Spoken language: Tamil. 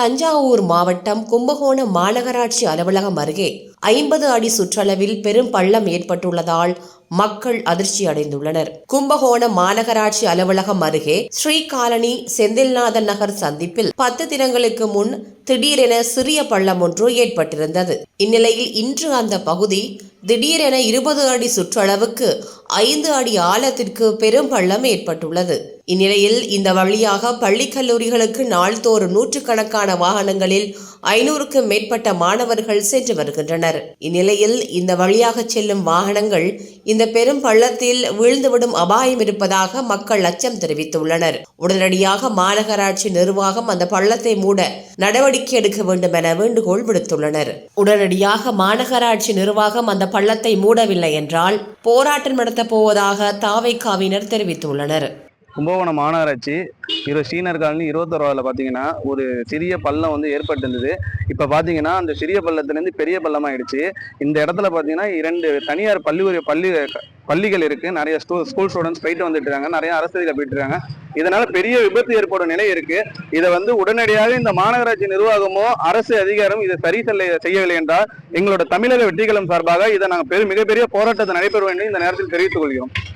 தஞ்சாவூர் மாவட்டம் கும்பகோணம் மாநகராட்சி அலுவலகம் அருகே ஐம்பது அடி சுற்றளவில் பெரும் பள்ளம் ஏற்பட்டுள்ளதால் மக்கள் அதிர்ச்சி அடைந்துள்ளனர். கும்பகோணம் மாநகராட்சி அலுவலகம் அருகே ஸ்ரீகாலனி செந்தில்நாதன் நகர் சந்திப்பில் பத்து தினங்களுக்கு முன் திடீரென சிறிய பள்ளம் ஒன்று ஏற்பட்டிருந்தது. இந்நிலையில் இன்று அந்த பகுதி திடீரென இருபது அடி சுற்றளவுக்கு ஐந்து அடி ஆழத்திற்கு பெரும் பள்ளம் ஏற்பட்டுள்ளது. இந்நிலையில் இந்த வழியாக பள்ளி கல்லூரிகளுக்கு நாள்தோறும் நூற்றுக்கணக்கான வாகனங்களில் ஐநூறுக்கும் மேற்பட்ட மாணவர்கள் சென்று வருகின்றனர். இந்நிலையில் இந்த வழியாக செல்லும் வாகனங்கள் இந்த பெரும் பள்ளத்தில் வீழ்ந்துவிடும் அபாயம் இருப்பதாக மக்கள் அச்சம் தெரிவித்துள்ளனர். உடனடியாக மாநகராட்சி நிர்வாகம் அந்த பள்ளத்தை மூட நடவடிக்கை எடுக்க வேண்டும் என வேண்டுகோள் விடுத்துள்ளனர். உடனடியாக மாநகராட்சி நிர்வாகம் அந்த பள்ளத்தை மூடவில்லை என்றால் போராட்டம் நடத்தப் போவதாக தாவைக்காவினர் தெரிவித்துள்ளனர். கும்பகோணம் மாநகராட்சி இரு ஸ்ரீனர் காலனி இருபத்தொருவாவில் பார்த்தீங்கன்னா ஒரு சிறிய பள்ளம் வந்து ஏற்பட்டிருந்தது. இப்போ பார்த்தீங்கன்னா அந்த சிறிய பள்ளத்துலேருந்து பெரிய பள்ளமாகிடுச்சு இந்த இடத்துல பார்த்தீங்கன்னா இரண்டு தனியார் பள்ளி பள்ளி பள்ளிகள் இருக்குது நிறைய ஸ்டூ ஸ்கூல் ஸ்டூடெண்ட்ஸ் போயிட்டு வந்துட்டு இருக்காங்க. நிறைய அரசியல் போயிட்டு இருக்காங்க. இதனால பெரிய விபத்து ஏற்படும் நிலை இருக்கு. இதை வந்து உடனடியாக இந்த மாநகராட்சி நிர்வாகமோ அரசு அதிகாரம் இதை சரி செல்ல செய்யவில்லை என்றால் எங்களோட தமிழக வெற்றிகளம் சார்பாக இதை நாங்கள் பெரு மிகப்பெரிய போராட்டத்தை நடைபெற வேண்டும். இந்த நேரத்தில் தெரிவித்துக் கொள்கிறோம்.